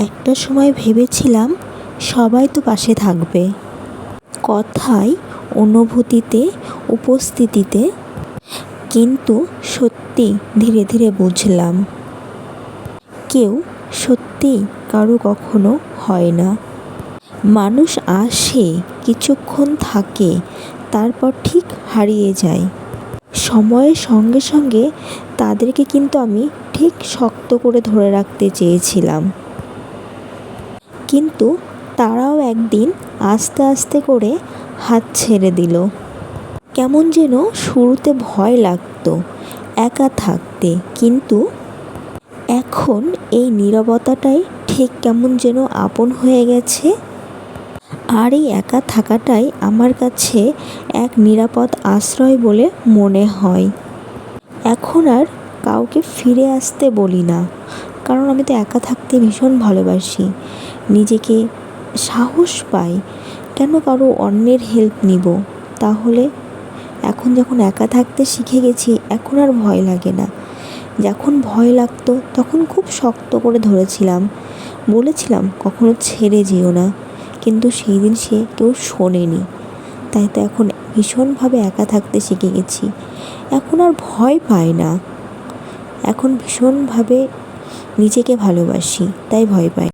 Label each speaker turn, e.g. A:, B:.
A: একটা সময় ভেবেছিলাম সবাই তো পাশে থাকবে। কথায়, অনুভূতিতে, উপস্থিতিতে। কিন্তু সত্যি ধীরে ধীরে বুঝলাম, কেউ সত্যি কারও কখনো হয় না। মানুষ আসে, কিছুক্ষণ থাকে, তারপর ঠিক হারিয়ে যায়। সময়ের সঙ্গে সঙ্গে তাদেরকে কিন্তু আমি ঠিক শক্ত করে ধরে রাখতে চেয়েছিলাম। কিন্তু তারাও একদিন আস্তে আস্তে করে হাত ছেড়ে দিল। কেমন যেন শুরুতে ভয় লাগতো, একা থাকতে। কিন্তু এখন এই নীরবতাটাই ঠিক কেমন যেন আপন হয়ে গেছে। আর এই একা থাকাটাই আমার কাছে এক নিরাপদ আশ্রয় বলে মনে হয়। এখন আর কাউকে ফিরে আসতে বলি না। কারণ আমি তো একা থাকতে ভীষণ ভালোবাসি। নিজেকে সাহস পাই। কেন কারও অন্যের হেল্প নিব? তাহলে এখন যখন একা থাকতে শিখে গেছি, এখন আর ভয় লাগে না। যখন ভয় লাগতো, তখন খুব শক্ত করে ধরেছিলাম। বলেছিলাম, কখনো ছেড়ে যেও না। কিন্তু সেই দিন সে কেউ শোনেনি। তাই তো এখন ভীষণভাবে একা থাকতে শিখে গেছি। এখন আর ভয় পায় না। এখন ভীষণভাবে নিজেকে ভালোবাসি তাই ভয় পাই।